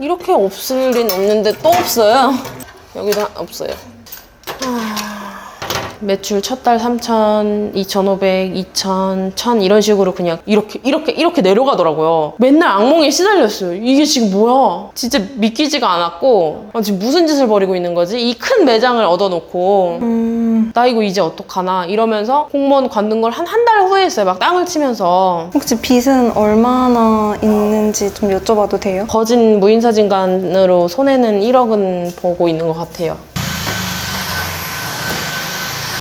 이렇게 없을 린 없는데 또 없어요. 여기도 하- 없어요. 매출 첫 달 3천, 2,500, 2천, 1,000 이런 식으로 그냥 이렇게 이렇게 이렇게 내려가더라고요. 맨날 악몽에 시달렸어요. 이게 지금 뭐야? 진짜 믿기지가 않았고 아, 지금 무슨 짓을 벌이고 있는 거지? 이 큰 매장을 얻어놓고 음, 나 이거 이제 어떡하나 이러면서 공무원 관둔 걸 한 한 달 후에 했어요. 막 땅을 치면서 혹시 빚은 얼마나 있는지 좀 여쭤봐도 돼요? 거진 무인사진관으로 손해는 1억은 보고 있는 것 같아요.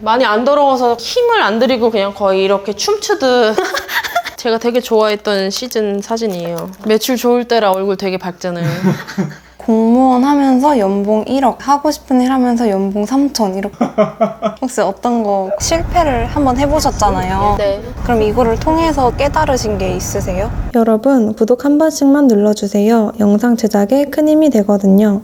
많이 안 더러워서 힘을 안 들이고 그냥 거의 이렇게 춤추듯 제가 되게 좋아했던 시즌 사진이에요. 매출 좋을 때라 얼굴 되게 밝잖아요. 공무원 하면서 연봉 1억, 하고 싶은 일 하면서 연봉 3천 이렇게. 혹시 어떤 거 실패를 한번 해보셨잖아요. 네. 그럼 이거를 통해서 깨달으신 게 있으세요? 여러분, 구독 한 번씩만 눌러주세요. 영상 제작에 큰 힘이 되거든요.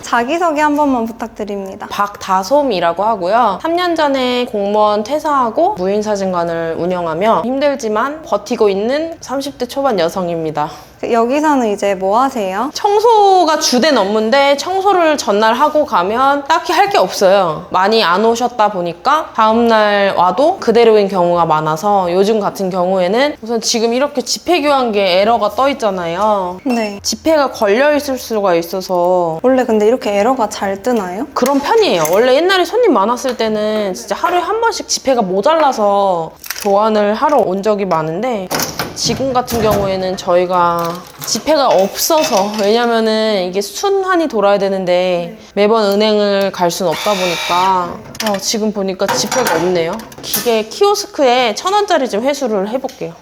자기소개 한 번만 부탁드립니다. 박다솜이라고 하고요. 3년 전에 공무원 퇴사하고 무인 사진관을 운영하며 힘들지만 버티고 있는 30대 초반 여성입니다. 여기서는 이제 뭐 하세요? 청소가 주된 업무인데 청소를 전날 하고 가면 딱히 할 게 없어요. 많이 안 오셨다 보니까 다음날 와도 그대로인 경우가 많아서 요즘 같은 경우에는 우선 지금 이렇게 집회 교환기에 에러가 떠 있잖아요. 네. 집회가 걸려 있을 수가 있어서 원래 근데 이렇게 에러가 잘 뜨나요? 그런 편이에요. 원래 옛날에 손님 많았을 때는 진짜 하루에 한 번씩 집회가 모자라서 교환을 하러 온 적이 많은데 지금 같은 경우에는 저희가 집회가 없어서 왜냐면은 이게 순환이 돌아야 되는데 매번 은행을 갈 수는 없다 보니까 어, 지금 보니까 집회가 없네요. 기계 키오스크에 천 원짜리 좀 회수를 해볼게요.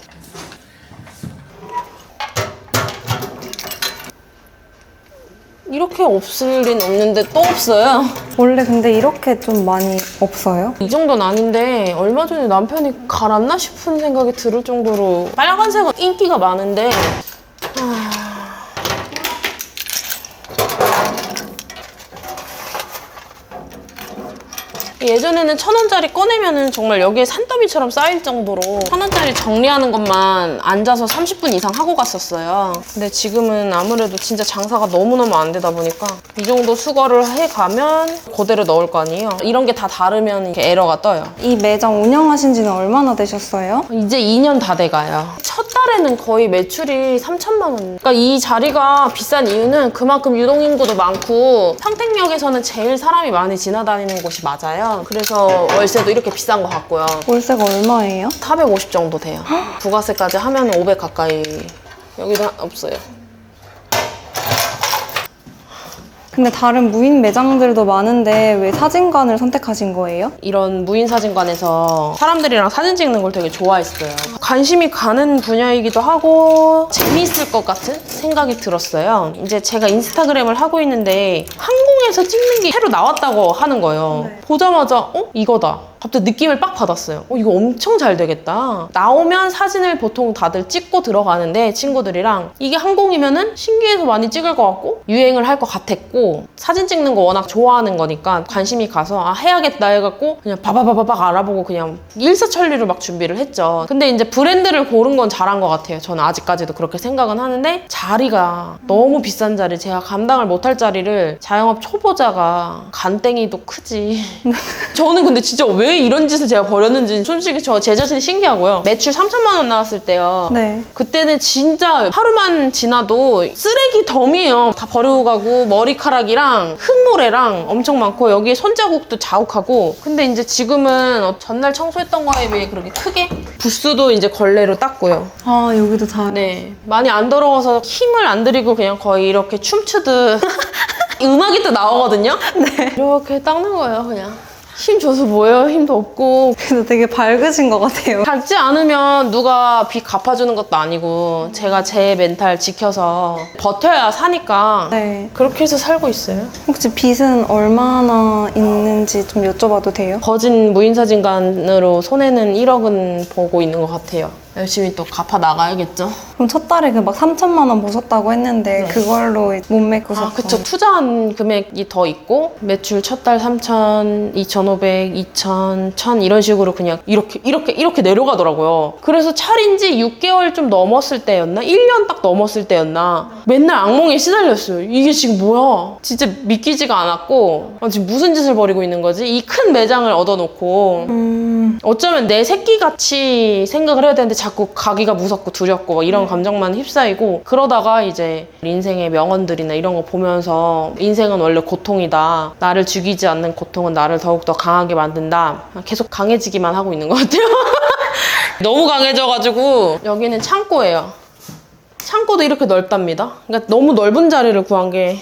이렇게 없을 린 없는데 또 없어요. 원래 근데 이렇게 좀 많이 없어요? 이 정도는 아닌데 얼마 전에 남편이 갈았나 싶은 생각이 들을 정도로 빨간색은 인기가 많은데 아. 예전에는 천 원짜리 꺼내면은 정말 여기에 산더미처럼 쌓일 정도로 천 원짜리 정리하는 것만 앉아서 30분 이상 하고 갔었어요. 근데 지금은 아무래도 진짜 장사가 너무너무 안 되다 보니까 이 정도 수거를 해 가면 그대로 넣을 거 아니에요. 이런 게 다 다르면 이렇게 에러가 떠요. 이 매장 운영하신 지는 얼마나 되셨어요? 이제 2년 다 돼가요. 첫 달에는 거의 매출이 3천만 원. 그러니까 이 자리가 비싼 이유는 그만큼 유동인구도 많고 평택역에서는 제일 사람이 많이 지나다니는 곳이 맞아요. 그래서 월세도 이렇게 비싼 것 같고요. 월세가 얼마예요? 450 정도 돼요. 부가세까지 하면 500 가까이. 여기도 하- 없어요. 근데 다른 무인 매장들도 많은데 왜 사진관을 선택하신 거예요? 이런 무인 사진관에서 사람들이랑 사진 찍는 걸 되게 좋아했어요. 관심이 가는 분야이기도 하고 재미있을 것 같은 생각이 들었어요. 이제 제가 인스타그램을 하고 있는데 항공에서 찍는 게 새로 나왔다고 하는 거예요. 보자마자 어 이거다. 갑자기 느낌을 빡 받았어요. 어, 이거 엄청 잘 되겠다. 나오면 사진을 보통 다들 찍고 들어가는데 친구들이랑 이게 항공이면은 신기해서 많이 찍을 것 같고 유행을 할 것 같았고 사진 찍는 거 워낙 좋아하는 거니까 관심이 가서 아 해야겠다 해갖고 그냥 바바바바박 알아보고 그냥 일사천리로 막 준비를 했죠. 근데 이제 브랜드를 고른 건 잘한 것 같아요. 저는 아직까지도 그렇게 생각은 하는데 자리가 너무 비싼 자리 제가 감당을 못할 자리를 자영업 초보자가 간땡이도 크지. 저는 근데 진짜 왜 이런 짓을 제가 벌였는지 솔직히 저 제 자신이 신기하고요. 매출 3천만 원 나왔을 때요. 네. 그때는 진짜 하루만 지나도 쓰레기 덤이에요. 다 버리고 가고 머리카락이랑 흙모래랑 엄청 많고 여기에 손자국도 자욱하고 근데 이제 지금은 어, 전날 청소했던 거에 비해 그렇게 크게 부스도 이제 걸레로 닦고요. 아 여기도 다. 네. 많이 안 더러워서 힘을 안 들이고 그냥 거의 이렇게 춤추듯 음악이 또 나오거든요. 네. 이렇게 닦는 거예요, 그냥. 힘 줘서 뭐예요? 힘도 없고. 그래도 되게 밝으신 것 같아요. 닮지 않으면 누가 빚 갚아주는 것도 아니고 제가 제 멘탈 지켜서 버텨야 사니까 네. 그렇게 해서 살고 있어요. 혹시 빚은 얼마나 있는지 좀 여쭤봐도 돼요? 거진 무인사진관으로 손해는 1억은 보고 있는 것 같아요. 열심히 또 갚아 나가야겠죠. 그럼 첫 달에 그 막 3천만 원 모셨다고 했는데 그걸로 못 메꾸셨어요? 아, 그쵸. 투자한 금액이 더 있고, 매출 첫 달 3천, 2,500, 2천, 1,000 이런 식으로 그냥 이렇게, 이렇게, 이렇게 내려가더라고요. 그래서 차린 지 6개월 좀 넘었을 때였나? 1년 딱 넘었을 때였나? 맨날 악몽에 시달렸어요. 이게 지금 뭐야? 진짜 믿기지가 않았고, 아, 지금 무슨 짓을 벌이고 있는 거지? 이 큰 매장을 얻어놓고, 음, 어쩌면 내 새끼 같이 생각을 해야 되는데 자꾸 가기가 무섭고 두렵고 막 이런 감정만 휩싸이고 그러다가 이제 인생의 명언들이나 이런 거 보면서 인생은 원래 고통이다. 나를 죽이지 않는 고통은 나를 더욱더 강하게 만든다. 계속 강해지기만 하고 있는 것 같아요. 너무 강해져가지고 여기는 창고예요. 창고도 이렇게 넓답니다. 그러니까 너무 넓은 자리를 구한 게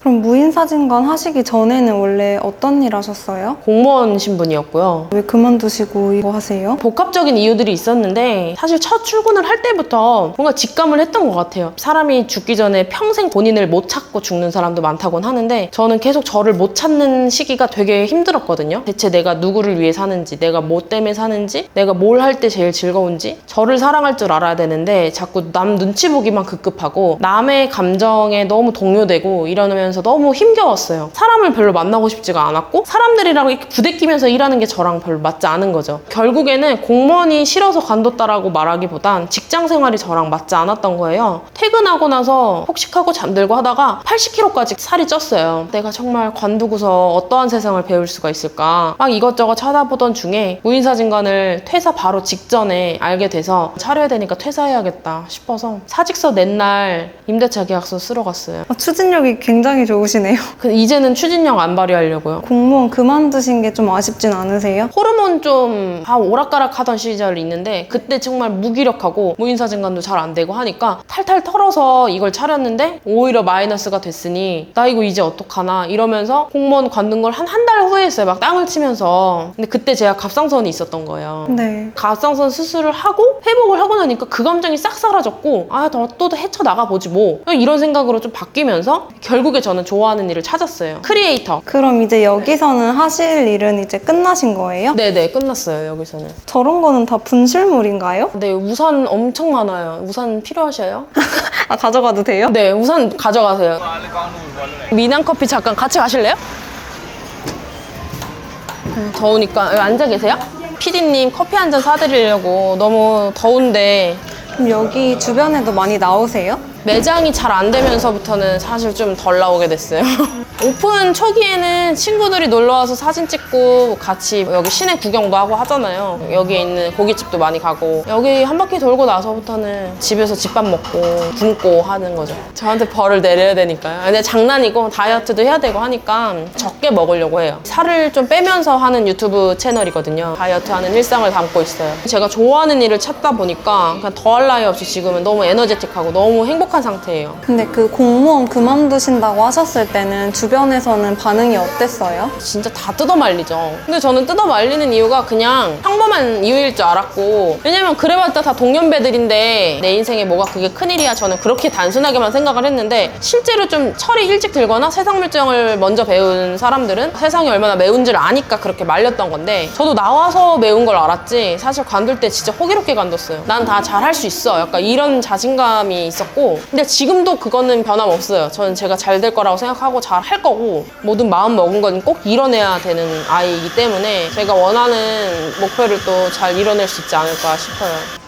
그럼 무인사진관 하시기 전에는 원래 어떤 일 하셨어요? 공무원 신분이었고요. 왜 그만두시고 이거 하세요? 복합적인 이유들이 있었는데 사실 첫 출근을 할 때부터 뭔가 직감을 했던 것 같아요. 사람이 죽기 전에 평생 본인을 못 찾고 죽는 사람도 많다고는 하는데 저는 계속 저를 못 찾는 시기가 되게 힘들었거든요. 대체 내가 누구를 위해 사는지, 내가 뭐 때문에 사는지, 내가 뭘 할 때 제일 즐거운지 저를 사랑할 줄 알아야 되는데 자꾸 남 눈치 보기만 급급하고 남의 감정에 너무 동요되고 이러면 서 너무 힘겨웠어요. 사람을 별로 만나고 싶지가 않았고 사람들이랑 이렇게 부대끼면서 일하는 게 저랑 별로 맞지 않은 거죠. 결국에는 공무원이 싫어서 관뒀다라고 말하기보단 직장 생활이 저랑 맞지 않았던 거예요. 퇴근하고 나서 폭식하고 잠들고 하다가 80kg까지 살이 쪘어요. 내가 정말 관두고서 어떠한 세상을 배울 수가 있을까? 막 이것저것 찾아보던 중에 무인사진관을 퇴사 바로 직전에 알게 돼서 차려야 되니까 퇴사해야겠다 싶어서 사직서 낸 날 임대차 계약서 쓰러 갔어요. 아, 추진력이 굉장히 좋으시네요. 그 이제는 추진력 안 발휘하려고요. 공무원 그만두신 게 좀 아쉽진 않으세요? 호르몬 좀다 오락가락 하던 시절이 있는데 그때 정말 무기력하고 무인사진관도 잘 안 되고 하니까 탈탈 털어서 이걸 차렸는데 오히려 마이너스가 됐으니 나 이거 이제 어떡하나 이러면서 공무원 관둔 걸 한 한 달 후에 했어요. 막 땅을 치면서. 근데 그때 제가 갑상선이 있었던 거예요. 네. 갑상선 수술을 하고 회복을 하고 나니까 그 감정이 싹 사라졌고 아또 헤쳐나가 보지 뭐 이런 생각으로 좀 바뀌면서 결국에 저는 좋아하는 일을 찾았어요 크리에이터 그럼 이제 여기서는 하실 일은 이제 끝나신 거예요? 네네 끝났어요 여기서는 저런 거는 다 분실물인가요? 네 우산 엄청 많아요 우산 필요하셔요? 아 가져가도 돼요? 네 우산 가져가세요 미남 커피 잠깐 같이 가실래요? 음, 더우니까 여기 앉아 계세요? 피디님 커피 한 잔 사드리려고 너무 더운데 그럼 여기 주변에도 많이 나오세요? 매장이 잘 안 되면서부터는 사실 좀 덜 나오게 됐어요. 오픈 초기에는 친구들이 놀러 와서 사진 찍고 같이 여기 시내 구경도 하고 하잖아요. 여기에 있는 고깃집도 많이 가고 여기 한 바퀴 돌고 나서부터는 집에서 집밥 먹고 굶고 하는 거죠. 저한테 벌을 내려야 되니까요. 근데 장난이고 다이어트도 해야 되고 하니까 적게 먹으려고 해요. 살을 좀 빼면서 하는 유튜브 채널이거든요. 다이어트 하는 일상을 담고 있어요. 제가 좋아하는 일을 찾다 보니까 그냥 더할 나위 없이 지금은 너무 에너제틱하고 너무 행복 한 상태예요. 근데 그 공무원 그만두신다고 하셨을 때는 주변에서는 반응이 어땠어요? 진짜 다 뜯어 말리죠. 근데 저는 뜯어 말리는 이유가 그냥 평범한 이유일 줄 알았고 왜냐면 그래봤자 다 동년배들인데 내 인생에 뭐가 그게 큰일이야 저는 그렇게 단순하게만 생각을 했는데 실제로 좀 철이 일찍 들거나 세상 물정을 먼저 배운 사람들은 세상이 얼마나 매운지를 아니까 그렇게 말렸던 건데 저도 나와서 매운 걸 알았지 사실 관둘 때 진짜 호기롭게 관뒀어요. 난 다 잘 할 수 있어. 약간 이런 자신감이 있었고 근데 지금도 그거는 변함없어요. 저는 제가 잘 될 거라고 생각하고 잘 할 거고 모든 마음 먹은 건 꼭 이뤄내야 되는 아이이기 때문에 제가 원하는 목표를 또 잘 이뤄낼 수 있지 않을까 싶어요.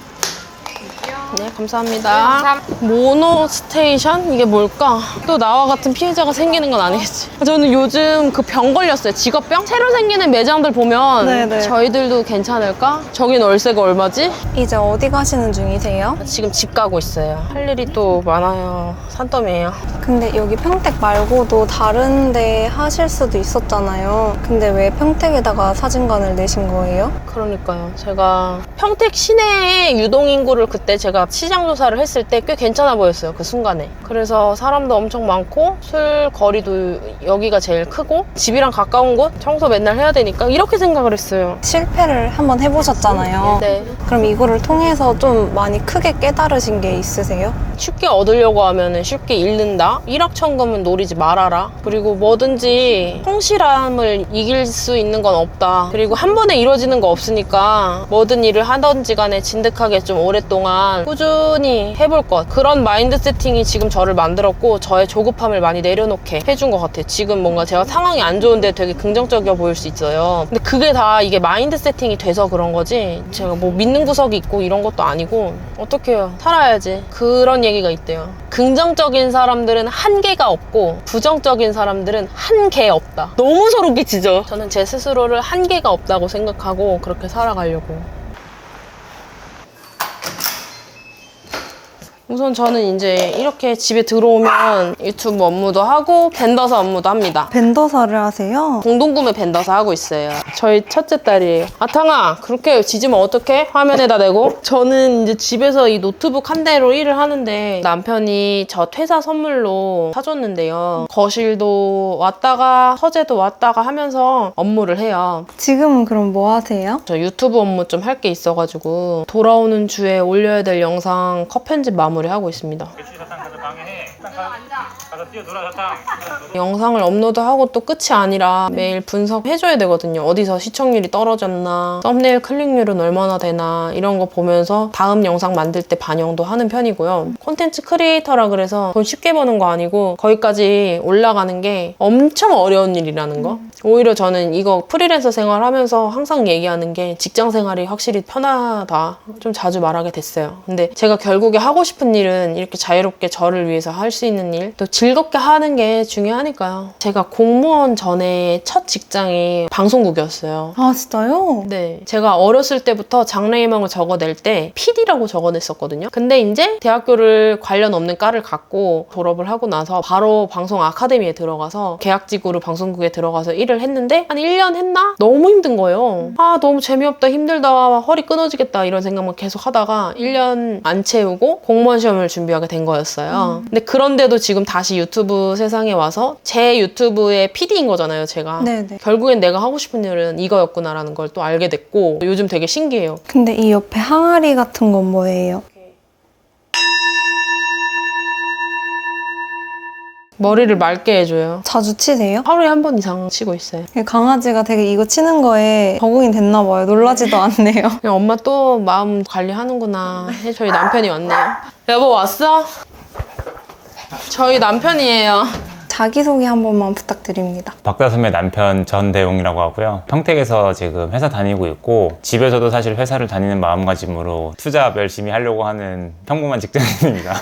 네, 감사합니다. 모노 스테이션? 이게 뭘까? 또 나와 같은 피해자가 생기는 건 아니겠지. 저는 요즘 그 병 걸렸어요. 직업병? 새로 생기는 매장들 보면 네네. 저희들도 괜찮을까? 저긴 월세가 얼마지? 이제 어디 가시는 중이세요? 지금 집 가고 있어요. 할 일이 또 많아요. 산더미예요. 근데 여기 평택 말고도 다른 데 하실 수도 있었잖아요. 근데 왜 평택에다가 사진관을 내신 거예요? 그러니까요. 제가 평택 시내의 유동 인구를 그때 제가 제가 시장 조사를 했을 때 꽤 괜찮아 보였어요. 그 순간에. 그래서 사람도 엄청 많고 술 거리도 여기가 제일 크고 집이랑 가까운 곳 청소 맨날 해야 되니까 이렇게 생각을 했어요. 실패를 한번 해보셨잖아요. 네. 그럼 이거를 통해서 좀 많이 크게 깨달으신 게 있으세요? 쉽게 얻으려고 하면 쉽게 잃는다. 일확천금은 노리지 말아라. 그리고 뭐든지 성실함을 이길 수 있는 건 없다. 그리고 한 번에 이루어지는 거 없으니까 뭐든 일을 하던지 간에 진득하게 좀 오랫동안 꾸준히 해볼 것. 그런 마인드 세팅이 지금 저를 만들었고 저의 조급함을 많이 내려놓게 해준 것 같아요. 지금 뭔가 제가 상황이 안 좋은데 되게 긍정적이어 보일 수 있어요. 근데 그게 다 이게 마인드 세팅이 돼서 그런 거지. 제가 뭐 믿는 구석이 있고 이런 것도 아니고 어떡해요. 살아야지. 그런 얘기가 있대요. 긍정적인 사람들은 한계가 없고 부정적인 사람들은 한계 없다. 너무 소름 끼치죠? 저는 제 스스로를 한계가 없다고 생각하고 그렇게 살아가려고. 우선 저는 이제 이렇게 집에 들어오면 유튜브 업무도 하고 밴더사 업무도 합니다. 벤더사를 하세요? 공동구매 밴더사 하고 있어요. 저희 첫째 딸이에요. 아탕아, 그렇게 지지면 어떡해? 화면에다 대고. 저는 이제 집에서 이 노트북 한 대로 일을 하는데 남편이 저 퇴사 선물로 사줬는데요. 거실도 왔다가 서재도 왔다가 하면서 업무를 해요. 지금은 그럼 뭐 하세요? 저 유튜브 업무 좀 할 게 있어가지고 돌아오는 주에 올려야 될 영상 컷 편집 마무리 하고 있습니다. 영상을 업로드하고 또 끝이 아니라 매일 분석해줘야 되거든요. 어디서 시청률이 떨어졌나, 썸네일 클릭률은 얼마나 되나, 이런 거 보면서 다음 영상 만들 때 반영도 하는 편이고요. 콘텐츠 크리에이터라 그래서 돈 쉽게 버는 거 아니고 거기까지 올라가는 게 엄청 어려운 일이라는 거. 오히려 저는 이거 프리랜서 생활하면서 항상 얘기하는 게 직장 생활이 확실히 편하다. 좀 자주 말하게 됐어요. 근데 제가 결국에 하고 싶은 일은 이렇게 자유롭게 저를 위해서 할 수 있는 일, 또 즐겁게 하는 게 중요하니까요. 제가 공무원 전에 첫 직장이 방송국이었어요. 아 진짜요? 네. 제가 어렸을 때부터 장래희망을 적어낼 때 PD라고 적어냈었거든요. 근데 이제 대학교를 관련 없는 과를 갖고 졸업을 하고 나서 바로 방송 아카데미에 들어가서 계약직으로 방송국에 들어가서 일을 했는데 한 1년 했나? 너무 힘든 거예요. 아, 너무 재미없다, 힘들다, 허리 끊어지겠다 이런 생각만 계속 하다가 1년 안 채우고 공무원 시험을 준비하게 된 거였어요. 근데 그런데도 지금 다시 유튜브 세상에 와서 제 유튜브의 PD인 거잖아요, 제가. 네네. 결국엔 내가 하고 싶은 일은 이거였구나라는 걸 또 알게 됐고 요즘 되게 신기해요. 근데 이 옆에 항아리 같은 건 뭐예요? 머리를 맑게 해줘요. 자주 치세요? 하루에 한 번 이상 치고 있어요. 강아지가 되게 이거 치는 거에 적응이 됐나 봐요. 놀라지도 않네요. 그냥 엄마 또 마음 관리하는구나. 해 저희 남편이 왔네요. 여보 왔어? 저희 남편이에요. 자기소개 한 번만 부탁드립니다. 박다솜의 남편 전대웅이라고 하고요. 평택에서 지금 회사 다니고 있고 집에서도 사실 회사를 다니는 마음가짐으로 투잡 열심히 하려고 하는 평범한 직장인입니다.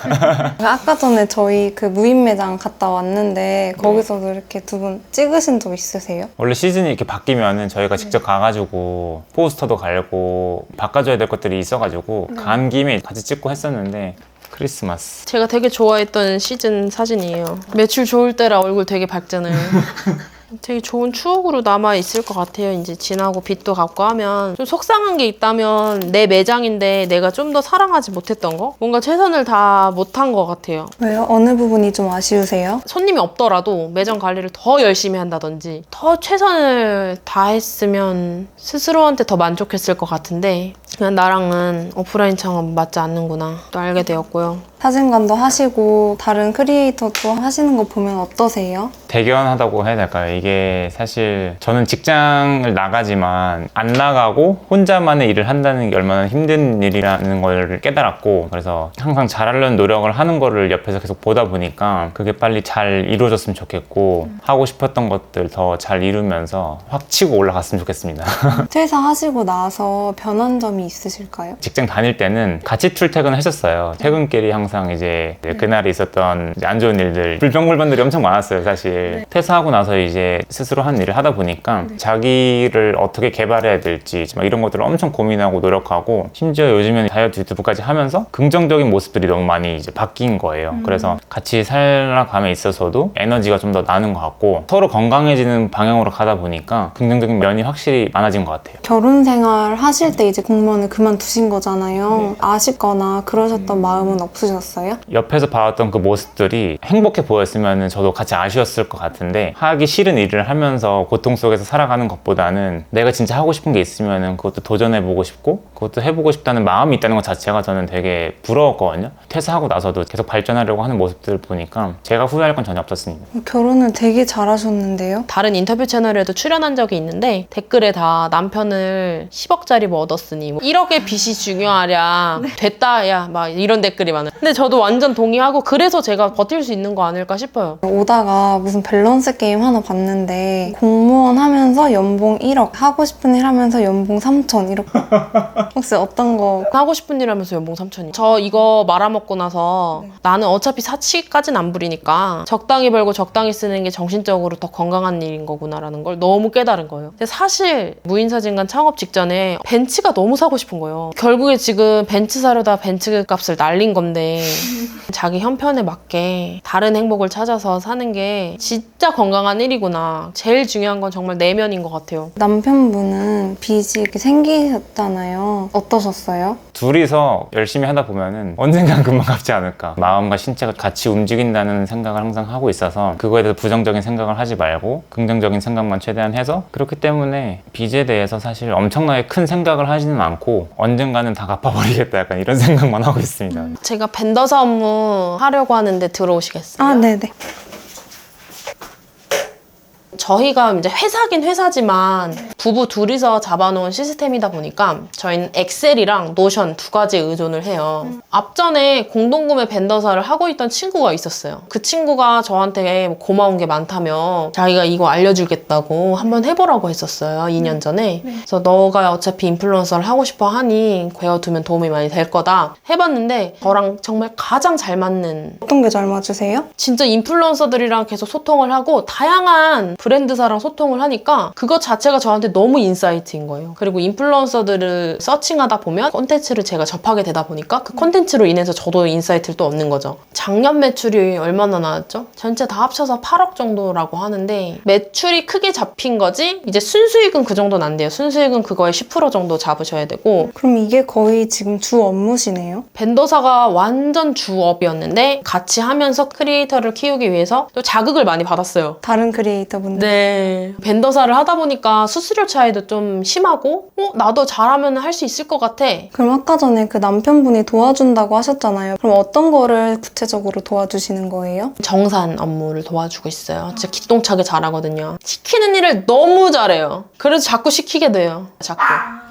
아까 전에 저희 그 무인 매장 갔다 왔는데 거기서도 이렇게 두 분 찍으신 적 있으세요? 원래 시즌이 이렇게 바뀌면은 저희가 직접 가가지고 포스터도 갈고 바꿔줘야 될 것들이 있어가지고 간 김에 같이 찍고 했었는데 크리스마스 제가 되게 좋아했던 시즌 사진이에요. 매출 좋을 때라 얼굴 되게 밝잖아요. 되게 좋은 추억으로 남아 있을 것 같아요. 이제 지나고 빚도 갚고 하면 좀 속상한 게 있다면 내 매장인데 내가 좀 더 사랑하지 못했던 거, 뭔가 최선을 다 못한 것 같아요. 왜요? 어느 부분이 좀 아쉬우세요? 손님이 없더라도 매장 관리를 더 열심히 한다든지 더 최선을 다했으면 스스로한테 더 만족했을 것 같은데 그냥 나랑은 오프라인 창업 맞지 않는구나 또 알게 되었고요. 사진관도 하시고 다른 크리에이터도 하시는 거 보면 어떠세요? 대견하다고 해야 될까요? 이게 사실 저는 직장을 나가지만 안 나가고 혼자만의 일을 한다는 게 얼마나 힘든 일이라는 걸 깨달았고 그래서 항상 잘하려는 노력을 하는 거를 옆에서 계속 보다 보니까 그게 빨리 잘 이루어졌으면 좋겠고 하고 싶었던 것들 더 잘 이루면서 확 치고 올라갔으면 좋겠습니다. 퇴사하시고 나서 변한 점이 있으실까요? 직장 다닐 때는 같이 출퇴근을 했었어요. 퇴근길이 항상 이제 그날에 있었던 이제 안 좋은 일들, 불평불만들이 엄청 많았어요, 사실. 사실 퇴사하고 나서 이제 스스로 한 일을 하다 보니까 자기를 어떻게 개발해야 될지 막 이런 것들을 엄청 고민하고 노력하고 심지어 요즘에는 다이어트 유튜브까지 하면서 긍정적인 모습들이 너무 많이 이제 바뀐 거예요. 그래서 같이 살아감에 있어서도 에너지가 좀 더 나는 것 같고 서로 건강해지는 방향으로 가다 보니까 긍정적인 면이 확실히 많아진 것 같아요. 결혼 생활 하실 때 이제 공무원을 그만두신 거잖아요. 아쉽거나 그러셨던 마음은 없으셨어요? 옆에서 봐왔던 그 모습들이 행복해 보였으면 저도 같이 아쉬웠을 것 같은데 하기 싫은 일을 하면서 고통 속에서 살아가는 것보다는 내가 진짜 하고 싶은 게 있으면 그것도 도전해보고 싶고 그것도 해보고 싶다는 마음이 있다는 것 자체가 저는 되게 부러웠거든요. 퇴사하고 나서도 계속 발전하려고 하는 모습들을 보니까 제가 후회할 건 전혀 없었습니다. 결혼을 되게 잘하셨는데요. 다른 인터뷰 채널에도 출연한 적이 있는데 댓글에 다 남편을 10억짜리 뭐 얻었으니 뭐 1억의 빚이 중요하랴 됐다 야 막 이런 댓글이 많아요 근데 저도 완전 동의하고 그래서 제가 버틸 수 있는 거 아닐까 싶어요 오다가 무슨 밸런스 게임 하나 봤는데 공무원 하면서 연봉 1억 하고 싶은 일 하면서 연봉 3천 이렇게. 혹시 어떤 거? 하고 싶은 일 하면서 연봉 3천이. 저 이거 말아먹고 나서 나는 어차피 사치까진 안 부리니까 적당히 벌고 적당히 쓰는 게 정신적으로 더 건강한 일인 거구나라는 걸 너무 깨달은 거예요. 근데 사실 무인사진관 창업 직전에 벤츠가 너무 사고 싶은 거예요. 결국에 지금 벤츠 사려다 벤츠 값을 날린 건데 자기 형편에 맞게 다른 행복을 찾아서 사는 게 진짜 건강한 일이구나 제일 중요한 건 정말 내면인 것 같아요 남편분은 빚이 이렇게 생기셨잖아요. 어떠셨어요? 둘이서 열심히 하다 보면은 언젠간 금방 갚지 않을까. 마음과 신체가 같이 움직인다는 생각을 항상 하고 있어서 그거에 대해서 부정적인 생각을 하지 말고 긍정적인 생각만 최대한 해서 그렇기 때문에 빚에 대해서 사실 엄청나게 큰 생각을 하지는 않고 언젠가는 다 갚아버리겠다 약간 이런 생각만 하고 있습니다. 제가 벤더사 업무 하려고 하는데 들어오시겠어요? 아, 네네. 저희가 이제 회사긴 회사지만 부부 둘이서 잡아놓은 시스템이다 보니까 저희는 엑셀이랑 노션 두 가지 의존을 해요. 앞전에 공동구매 벤더사를 하고 있던 친구가 있었어요. 그 친구가 저한테 뭐 고마운 게 많다며 자기가 이거 알려주겠다고 한번 해보라고 했었어요. 2년 전에. 그래서 너가 어차피 인플루언서를 하고 싶어 하니 배워두면 도움이 많이 될 거다. 해봤는데 저랑 정말 가장 잘 맞는 어떤 게 잘 맞으세요? 진짜 인플루언서들이랑 계속 소통을 하고 다양한 브랜드 사랑 소통을 하니까 그것 자체가 저한테 너무 인사이트인 거예요. 그리고 인플루언서들을 서칭하다 보면 콘텐츠를 제가 접하게 되다 보니까 그 콘텐츠로 인해서 저도 인사이트를 또 얻는 거죠. 작년 매출이 얼마나 나왔죠? 전체 다 합쳐서 8억 정도라고 하는데 매출이 크게 잡힌 거지 이제 순수익은 그 정도는 안 돼요. 순수익은 그거의 10% 정도 잡으셔야 되고 그럼 이게 거의 지금 주 업무시네요? 벤더사가 완전 주업이었는데 같이 하면서 크리에이터를 키우기 위해서 또 자극을 많이 받았어요. 다른 크리에이터분들. 네. 벤더사를 하다 보니까 수수료 차이도 좀 심하고, 어, 나도 잘하면 할 수 있을 것 같아. 그럼 아까 전에 그 남편분이 도와준다고 하셨잖아요. 그럼 어떤 거를 구체적으로 도와주시는 거예요? 정산 업무를 도와주고 있어요. 진짜 기똥차게 잘하거든요. 시키는 일을 너무 잘해요. 그래서 자꾸 시키게 돼요. 자꾸.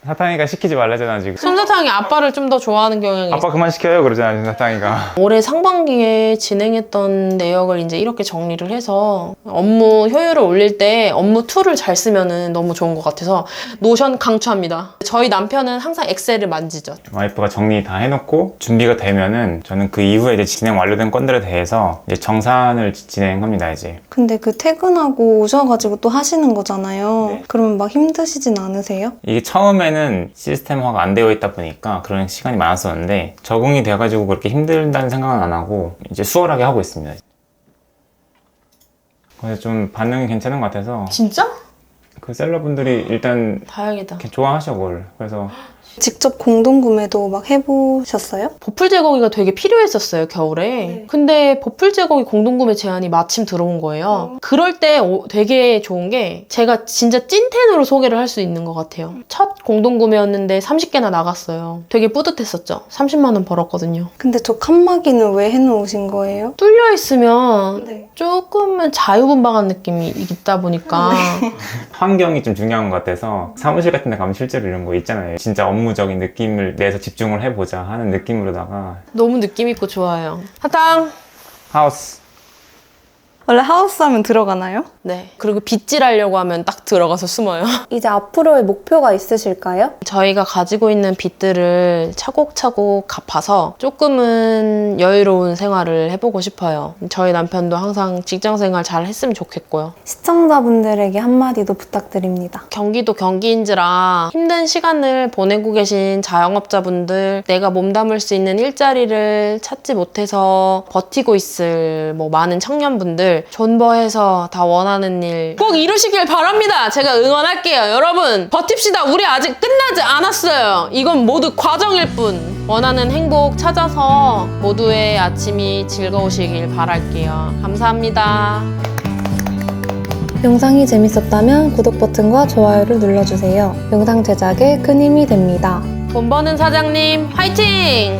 사탕이가 시키지 말라잖아 지금. 솜사탕이 아빠를 좀 더 좋아하는 경향이. 아빠 그만 시켜요 그러잖아 지금 사탕이가. 올해 상반기에 진행했던 내역을 이제 이렇게 정리를 해서 업무 효율을 올릴 때 업무 툴을 잘 쓰면은 너무 좋은 것 같아서 노션 강추합니다. 저희 남편은 항상 엑셀을 만지죠. 와이프가 정리 다 해놓고 준비가 되면은 저는 그 이후에 이제 진행 완료된 건들에 대해서 이제 정산을 지- 진행합니다 이제. 근데 그 퇴근하고 오셔가지고 또 하시는 거잖아요. 그러면 막 힘드시진 않으세요? 이게 처음에 는 시스템화가 안 되어 있다 보니까 그런 시간이 많았었는데 적응이 돼가지고 그렇게 힘들다는 생각은 안 하고 이제 수월하게 하고 있습니다. 그래서 좀 반응이 괜찮은 것 같아서 진짜? 음. 그 셀러분들이 일단 다행이다. 이렇게 좋아하셔 그걸. 그래서 직접 공동 구매도 막 해보셨어요? 보풀 제거기가 되게 필요했었어요 겨울에. 근데 보풀 제거기 공동구매 제안이 마침 들어온 거예요. 그럴 때 오- 되게 좋은 게 제가 진짜 찐텐으로 소개를 할 수 있는 것 같아요. 첫 공동구매였는데 30개나 나갔어요. 되게 뿌듯했었죠. 30만 원 벌었거든요. 근데 저 칸막이는 왜 해놓으신 거예요? 뚫려 있으면 네. 조금은 자유분방한 느낌이 있다 보니까. 환경이 좀 중요한 것 같아서 사무실 같은 데 가면 실제로 이런 거 있잖아요. 진짜 업무적인 느낌을 내서 집중을 해보자 하는 느낌으로다가 너무 느낌 있고 좋아요. 사탕 하우스 원래 하우스 하면 들어가나요? 네. 그리고 빗질하려고 하면 딱 들어가서 숨어요. 이제 앞으로의 목표가 있으실까요? 저희가 가지고 있는 빚들을 차곡차곡 갚아서 조금은 여유로운 생활을 해보고 싶어요. 저희 남편도 항상 직장 생활 잘 했으면 좋겠고요. 시청자분들에게 한마디도 부탁드립니다. 경기도 경기인지라 힘든 시간을 보내고 계신 자영업자분들, 내가 몸담을 수 있는 일자리를 찾지 못해서 버티고 있을 뭐 많은 청년분들, 존버해서 다 원하는 일 꼭 이루시길 바랍니다. 제가 응원할게요. 여러분, 버팁시다. 우리 아직 끝나지 않았어요. 이건 모두 과정일 뿐. 원하는 행복 찾아서 모두의 아침이 즐거우시길 바랄게요. 감사합니다. 영상이 재밌었다면 구독 버튼과 좋아요를 눌러주세요. 영상 제작에 큰 힘이 됩니다. 돈 버는 사장님, 화이팅!